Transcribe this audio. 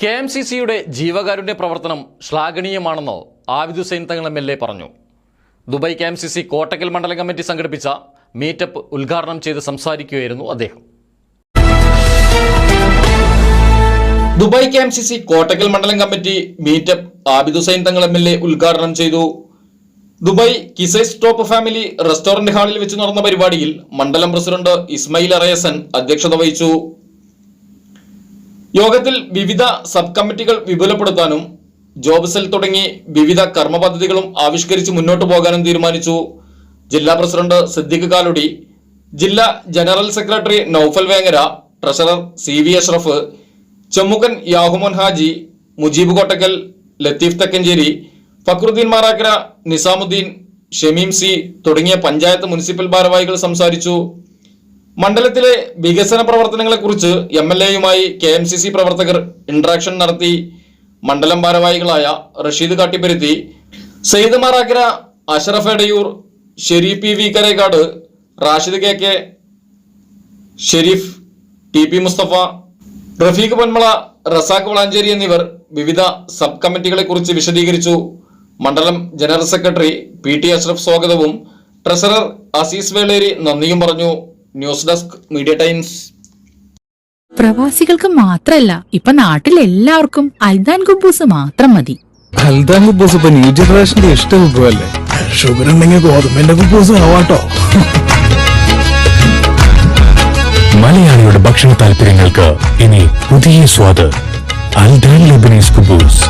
K M C സിയുടെ ജീവകാരുണ്യ പ്രവർത്തനം ശ്ലാഘനീയമാണെന്ന് Abid Hussain Thangal M L A പറഞ്ഞു. Dubai K M C C Kottakkal മണ്ഡലം കമ്മിറ്റി സംഘടിപ്പിച്ച മീറ്റപ്പ് ഉദ്ഘാടനം ചെയ്ത് സംസാരിക്കുകയായിരുന്നു അദ്ദേഹം. Dubai K M C C Kottakkal മണ്ഡലം committee meetup Abid Hussain Thangal M L A ഉദ്ഘാടനം ചെയ്തു. Dubai Qusais top family restaurant ഹാളിൽ വെച്ച് നടന്ന പരിപാടിയിൽ മണ്ഡലം പ്രസിഡന്റ് ഇസ്മയിൽ അറയസൻ അധ്യക്ഷത വഹിച്ചു. യോഗത്തിൽ വിവിധ സബ് കമ്മിറ്റികൾ വിപുലപ്പെടുത്താനും ജോബ് സെൽ തുടങ്ങി വിവിധ കർമ്മ പദ്ധതികളും ആവിഷ്കരിച്ച് മുന്നോട്ടു പോകാനും തീരുമാനിച്ചു. ജില്ലാ പ്രസിഡന്റ് സിദ്ദിഖ് കാലുടി ജില്ലാ general secretary Naufal Vengara treasurer C V Ashraf Chemmukkan Yahumon Haji Mujeeb Kottakkal Latheef Thekkancheri Fakhruddin Marakkara Nizamuddin Shameem C തുടങ്ങിയ പഞ്ചായത്ത് മുനിസിപ്പൽ ഭാരവാഹികൾ സംസാരിച്ചു. മണ്ഡലത്തിലെ വികസന പ്രവർത്തനങ്ങളെക്കുറിച്ച് എം എൽ എയുമായി കെ എം സി സി പ്രവർത്തകർ ഇന്ററാക്ഷൻ നടത്തി മണ്ഡലം ഭാരവാഹികളായ Rasheed Kattipparuthi Saeed Marakkara Ashraf Edayur Shareef V Karekkad Rashid K K Shareef T P Musthafa Rafeeq Ponmala Razak Valanchery എന്നിവർ വിവിധ സബ് കമ്മിറ്റികളെ കുറിച്ച് വിശദീകരിച്ചു. മണ്ഡലം general secretary P T Ashraf സ്വാഗതവും ട്രഷറർ അസീസ് വേളേരി നന്ദിയും പറഞ്ഞു. ന്യൂസ് ഡെസ്ക് മീഡിയ ടൈംസ് പ്രവാസികൾക്ക് മാത്രല്ല ഇപ്പൊ നാട്ടിൽ എല്ലാവർക്കും അൽദാൻ കുബൂസ് മാത്രം മതി. അൽദാൻ കുബൂസ് ഇപ്പൊ ന്യൂ ജനറേഷന്റെ ഇഷ്ട വിഭവല്ലേ ഷുഗർ ഉണ്ടെങ്കിൽ ഗോതമ്പിന്റെ കുബൂസ് ആവാട്ടോ. മലയാളിയുടെ ഭക്ഷണ താല്പര്യങ്ങൾക്ക് ഇനി പുതിയ സ്വാദ്. അൽദാൻ ലബനീസ് കുബൂസ്.